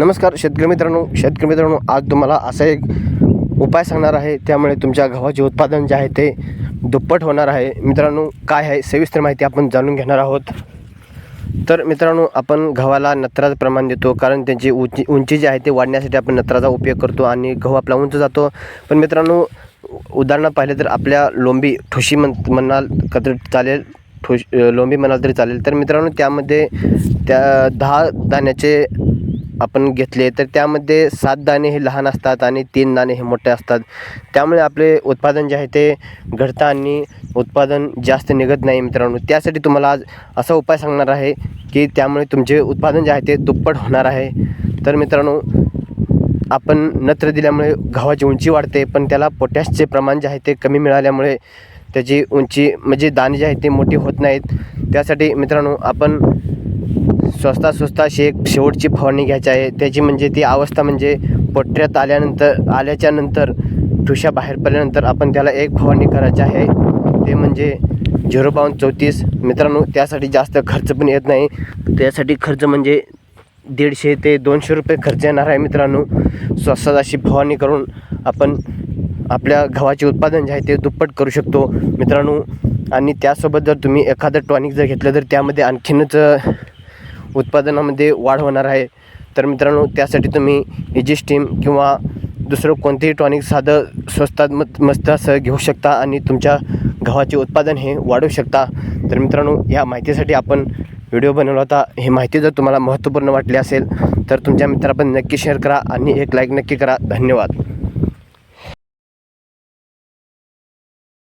नमस्कार शेतकरी मित्रांनो. शेतकरी मित्रांनो आज तुम्हाला असा एक उपाय सांगणार आहे. त्यामुळे तुमच्या गव्हाचे उत्पादन जे आहे ते दुप्पट होणार आहे. मित्रांनो काय आहे सविस्तर माहिती आपण जाणून घेणार आहोत. तर मित्रांनो आपण गव्हाला नत्राचं प्रमाण देतो कारण त्यांची उंची उंची जी आहे ते वाढण्यासाठी आपण नत्राचा उपयोग करतो आणि गहू आपला उंच जातो. पण मित्रांनो उदाहरणं पाहिलं तर आपल्या लोंबी ठुशी म्हण म्हणाल का तर चालेल ठुश लोंबी म्हणाल तरी चालेल. तर मित्रांनो त्यामध्ये त्या दहा दाण्याचे आपण घेतले तर त्यामध्ये सात दाणे हे लहान असतात आणि तीन दाणे हे मोठे असतात. त्यामुळे आपले उत्पादन जे आहे ते घडतं आणि उत्पादन जास्त निघत नाही मित्रांनो. त्यासाठी तुम्हाला आज असा उपाय सांगणार आहे की त्यामुळे तुमचे उत्पादन जे आहे ते दुप्पट होणार आहे. तर मित्रांनो आपण नत्र दिल्यामुळे गव्हाची उंची वाढते पण त्याला पोटॅशचे प्रमाण जे आहे ते कमी मिळाल्यामुळे त्याची उंची म्हणजे दाणे जे आहे ते मोठी होत नाहीत. त्यासाठी मित्रांनो आपण स्वस्तात स्वस्ता अशी एक शेवटची फवारणी घ्यायची आहे. त्याची म्हणजे ती अवस्था म्हणजे पोटऱ्यात आल्यानंतर आल्याच्यानंतर ठुशा बाहेर पडल्यानंतर आपण त्याला एक फवारणी करायची आहे. ते म्हणजे झिरो बावन्न चौतीस. मित्रांनो त्यासाठी जास्त खर्च पण येत नाही. त्यासाठी खर्च म्हणजे दीडशे ते दोनशे रुपये खर्च येणार आहे मित्रांनो. स्वस्तात अशी फवारणी करून आपण आपल्या गव्हाचे उत्पादन जे आहे ते दुप्पट करू शकतो. मित्रांनो आणि त्यासोबत जर तुम्ही एखादं टॉनिक जर घेतलं तर त्यामध्ये आणखीनच उत्पादनामध्ये वाढ होणार आहे. तर मित्रांनो त्यासाठी तुम्ही इजी स्टीम किंवा दुसरं कोणतेही टॉनिक साधं स्वस्तात मत मस्त असं घेऊ शकता आणि तुमच्या गव्हाचे उत्पादन हे वाढवू शकता. तर मित्रांनो या माहितीसाठी आपण व्हिडिओ बनवला होता. ही माहिती जर तुम्हाला महत्त्वपूर्ण वाटली असेल तर तुमच्या मित्रापर्यंत नक्की शेअर करा आणि एक लाईक नक्की करा. धन्यवाद.